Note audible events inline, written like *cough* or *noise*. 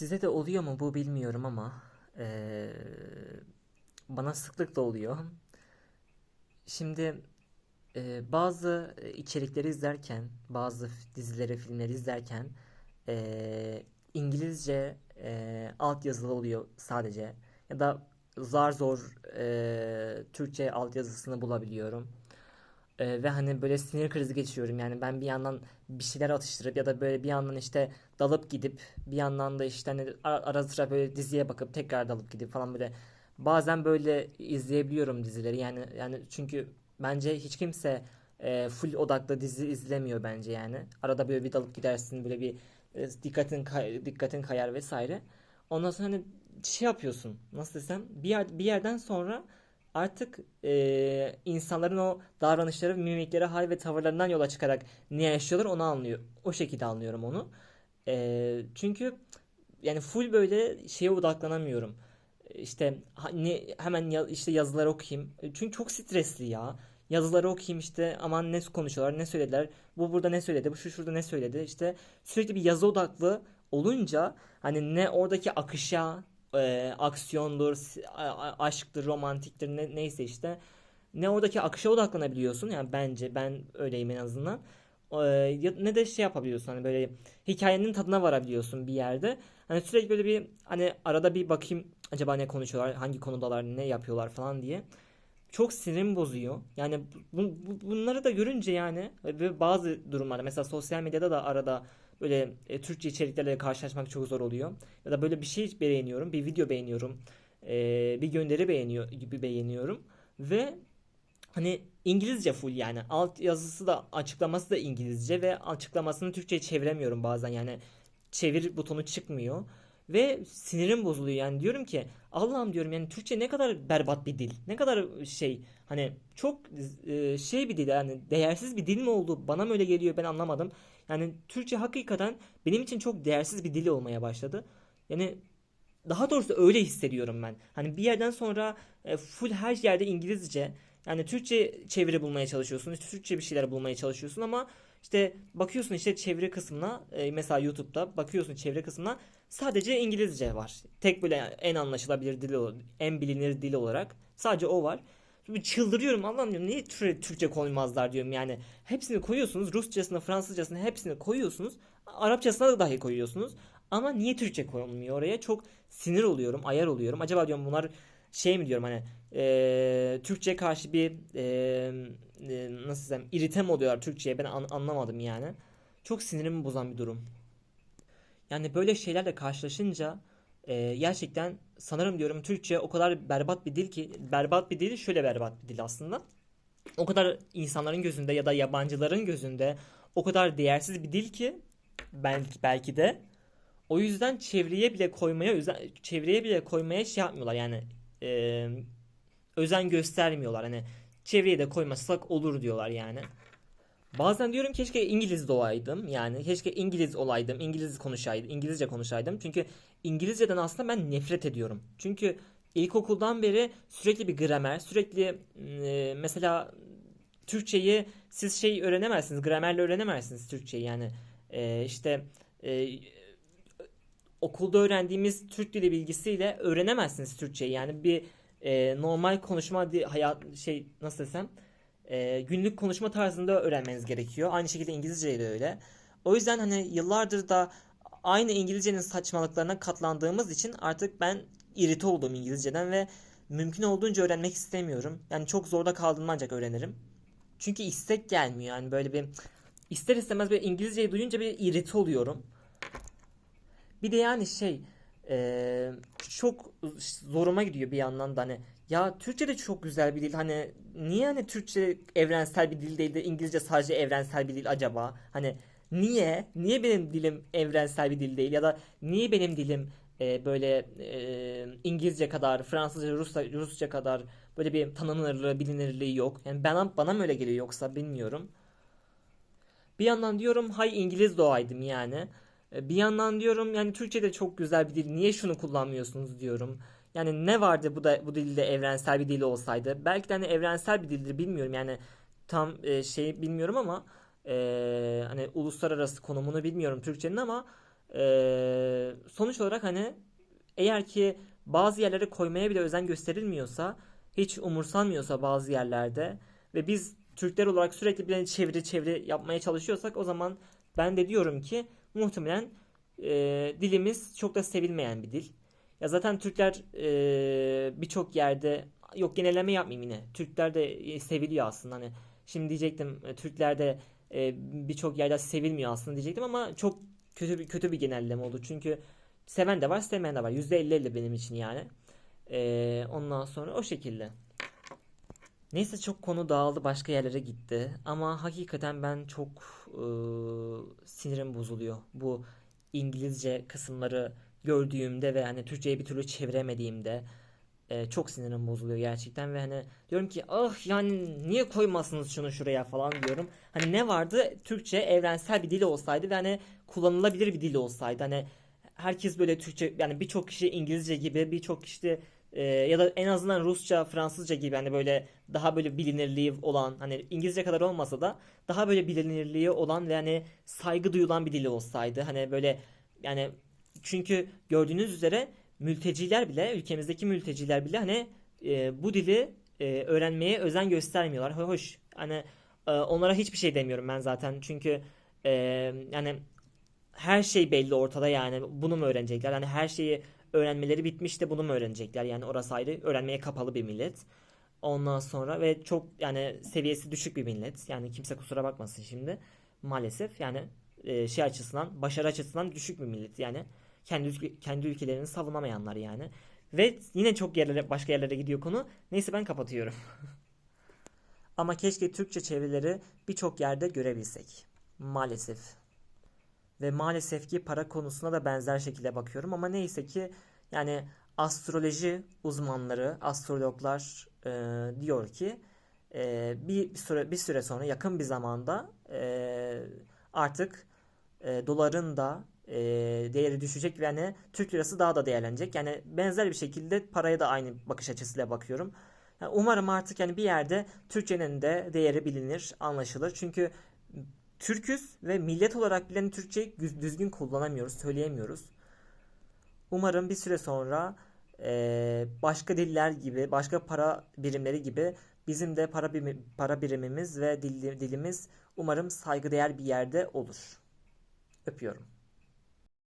Size de oluyor mu bu bilmiyorum ama eee, bana sıklıkla oluyor. Şimdi eee, bazı içerikleri izlerken, bazı dizileri, filmleri izlerken eee, İngilizce eee altyazılı oluyor sadece. Ya da zar zor eee, Türkçe altyazısını bulabiliyorum. Ee, ve hani böyle sinir krizi geçiriyorum. Yani ben bir yandan bir şeyler atıştırıp ya da böyle bir yandan işte dalıp gidip bir yandan da işte hani ara, sıra böyle diziye bakıp tekrar dalıp gidip falan böyle bazen böyle izleyebiliyorum dizileri. Yani yani çünkü bence hiç kimse e, full odaklı dizi izlemiyor bence yani. Arada böyle bir dalıp gidersin böyle bir e, dikkatin kay- dikkatin kayar vesaire. Ondan sonra hani şey yapıyorsun nasıl desem bir yer, bir yerden sonra Artık eee, insanların o davranışları, mimikleri, hal ve tavırlarından yola çıkarak ne yaşıyorlar onu anlıyor. O şekilde anlıyorum onu. Eee, çünkü yani full böyle şeye odaklanamıyorum. İşte ha- ne, hemen ya- işte yazıları okuyayım. Çünkü çok stresli ya. Yazıları okuyayım işte aman ne konuşuyorlar, ne söylediler. Bu burada ne söyledi, bu şu şurada ne söyledi. İşte sürekli bir yazı odaklı olunca hani ne oradaki akışa, e, aksiyondur, aşktır, romantiktir ne, neyse işte ne oradaki akışa odaklanabiliyorsun yani bence ben öyleyim en azından. Ya- ne de şey yapabiliyorsun hani böyle hikayenin tadına varabiliyorsun bir yerde. Hani sürekli böyle bir hani arada bir bakayım acaba ne konuşuyorlar, hangi konudalar, ne yapıyorlar falan diye. Çok sinirim bozuyor. Yani bu, bu- bunları da görünce yani ve bazı durumlarda mesela sosyal medyada da arada böyle e, Türkçe içeriklerle karşılaşmak çok zor oluyor. Ya da böyle bir şey beğeniyorum, bir video beğeniyorum, e, bir gönderi beğeniyor gibi beğeniyorum ve Hani İngilizce full yani. Alt yazısı da açıklaması da İngilizce ve açıklamasını Türkçe'ye çeviremiyorum bazen yani. Çevir butonu çıkmıyor. Ve sinirim bozuluyor yani diyorum ki Allah'ım diyorum yani Türkçe ne kadar berbat bir dil. Ne kadar şey hani çok e, şey bir dil yani değersiz bir dil mi oldu? Bana mı öyle geliyor ben anlamadım. Yani Türkçe hakikaten benim için çok değersiz bir dil olmaya başladı. Yani daha doğrusu öyle hissediyorum ben. Hani bir yerden sonra e, full her yerde İngilizce. Yani Türkçe çeviri bulmaya çalışıyorsun. işte Türkçe bir şeyler bulmaya çalışıyorsun ama işte bakıyorsun işte çeviri kısmına e, mesela YouTube'da bakıyorsun çeviri kısmına sadece İngilizce var. Tek böyle en anlaşılabilir dili, ol- en bilinir dili olarak sadece o var. Bir çıldırıyorum Allah'ım diyorum niye Tür- Türkçe koymazlar diyorum yani. Hepsini koyuyorsunuz Rusçasını Fransızcasını hepsini koyuyorsunuz. Arapçasına da dahi koyuyorsunuz. Ama niye Türkçe konulmuyor oraya? Çok sinir oluyorum, ayar oluyorum. Acaba diyorum bunlar şey mi diyorum hani eee Türkçe karşı bir eee, e, nasıl desem irite mi oluyorlar Türkçe'ye ben an- anlamadım yani. Çok sinirimi bozan bir durum. Yani böyle şeylerle karşılaşınca eee, gerçekten sanırım diyorum Türkçe o kadar berbat bir dil ki berbat bir dil şöyle berbat bir dil aslında. O kadar insanların gözünde ya da yabancıların gözünde o kadar değersiz bir dil ki belki belki de o yüzden çevreye bile koymaya çevreye bile koymaya şey yapmıyorlar yani e, özen göstermiyorlar. Hani çevreye de koymasak olur diyorlar yani. Bazen diyorum keşke İngiliz doğaydım. Yani keşke İngiliz olaydım. İngiliz konuşaydım. İngilizce konuşaydım. Çünkü İngilizceden aslında ben nefret ediyorum. Çünkü ilkokuldan beri sürekli bir gramer, sürekli e, mesela Türkçeyi siz şey öğrenemezsiniz. Gramerle öğrenemezsiniz Türkçeyi yani. E, işte e, okulda öğrendiğimiz Türk dili bilgisiyle öğrenemezsiniz Türkçeyi. Yani bir e, normal konuşma hayat şey nasıl desem e, günlük konuşma tarzında öğrenmeniz gerekiyor. Aynı şekilde İngilizceyi de öyle. O yüzden hani yıllardır da aynı İngilizcenin saçmalıklarına katlandığımız için artık ben irite oldum İngilizceden ve mümkün olduğunca öğrenmek istemiyorum. Yani çok zorda kaldığımda ancak öğrenirim. Çünkü istek gelmiyor yani böyle bir ister istemez böyle İngilizceyi duyunca bir irite oluyorum. Bir de yani şey eee, çok zoruma gidiyor bir yandan da hani ya Türkçe de çok güzel bir dil hani niye hani Türkçe evrensel bir dil değil de İngilizce sadece evrensel bir dil acaba? Hani niye? Niye benim dilim evrensel bir dil değil ya da niye benim dilim eee, böyle eee, İngilizce kadar Fransızca Rusça, Rusça kadar böyle bir tanınırlığı bilinirliği yok. Yani bana, bana mı öyle geliyor yoksa bilmiyorum. Bir yandan diyorum hay İngiliz doğaydım yani. E, Bir yandan diyorum yani Türkçe de çok güzel bir dil. Niye şunu kullanmıyorsunuz diyorum. Yani ne vardı bu da bu dilde evrensel bir dil olsaydı. Belki de hani evrensel bir dildir bilmiyorum. Yani tam e, şey bilmiyorum ama e, hani uluslararası konumunu bilmiyorum Türkçenin ama Ee, sonuç olarak hani eğer ki bazı yerlere koymaya bile özen gösterilmiyorsa, hiç umursanmıyorsa bazı yerlerde ve biz Türkler olarak sürekli bir çeviri çeviri yapmaya çalışıyorsak o zaman ben de diyorum ki muhtemelen e, dilimiz çok da sevilmeyen bir dil. Ya zaten Türkler e, birçok yerde yok genelleme yapmayayım yine. Türkler de e, seviliyor aslında hani. Şimdi diyecektim e, Türkler de e, birçok yerde sevilmiyor aslında diyecektim ama çok kötü bir kötü bir genelleme oldu. Çünkü seven de var, sevmeyen de var. %50-50 benim için yani. E, ondan sonra o şekilde. Neyse çok konu dağıldı başka yerlere gitti. Ama hakikaten ben çok e, sinirim bozuluyor. Bu İngilizce kısımları gördüğümde ve hani Türkçe'ye bir türlü çeviremediğimde e, çok sinirim bozuluyor gerçekten ve hani diyorum ki ah yani niye koymazsınız şunu şuraya falan diyorum. Hani ne vardı Türkçe evrensel bir dil olsaydı ve hani kullanılabilir bir dil olsaydı hani herkes böyle Türkçe yani birçok kişi İngilizce gibi birçok kişi e, ya da en azından Rusça, Fransızca gibi hani böyle daha böyle bilinirliği olan hani İngilizce kadar olmasa da daha böyle bilinirliği olan ve hani saygı duyulan bir dil olsaydı hani böyle yani çünkü gördüğünüz üzere mülteciler bile ülkemizdeki mülteciler bile hani e, bu dili e, öğrenmeye özen göstermiyorlar. Hoş hani e, onlara hiçbir şey demiyorum ben zaten çünkü e, yani her şey belli ortada yani bunu mu öğrenecekler? Yani her şeyi öğrenmeleri bitmiş de bunu mu öğrenecekler? Yani orası ayrı öğrenmeye kapalı bir millet. Ondan sonra ve çok yani seviyesi düşük bir millet. Yani kimse kusura bakmasın şimdi. Maalesef yani e, şey açısından, başarı açısından düşük bir millet. Yani kendi kendi ülkelerini savunamayanlar yani. Ve yine çok yerlere başka yerlere gidiyor konu. Neyse ben kapatıyorum. *laughs* Ama keşke Türkçe çevirileri birçok yerde görebilsek. Maalesef. Ve maalesef ki para konusuna da benzer şekilde bakıyorum ama neyse ki yani astroloji uzmanları, astrologlar e, diyor ki e, bir, süre bir süre sonra yakın bir zamanda e, artık e, doların da e, değeri düşecek ve hani Türk lirası daha da değerlenecek. Yani benzer bir şekilde paraya da aynı bakış açısıyla bakıyorum. Yani umarım artık yani bir yerde Türkçenin de değeri bilinir, anlaşılır. Çünkü Türküz ve millet olarak bilen Türkçeyi düz- düzgün kullanamıyoruz, söyleyemiyoruz. Umarım bir süre sonra eee, başka diller gibi, başka para birimleri gibi bizim de para birimi- para birimimiz ve dil- dilimiz umarım saygıdeğer bir yerde olur. Öpüyorum.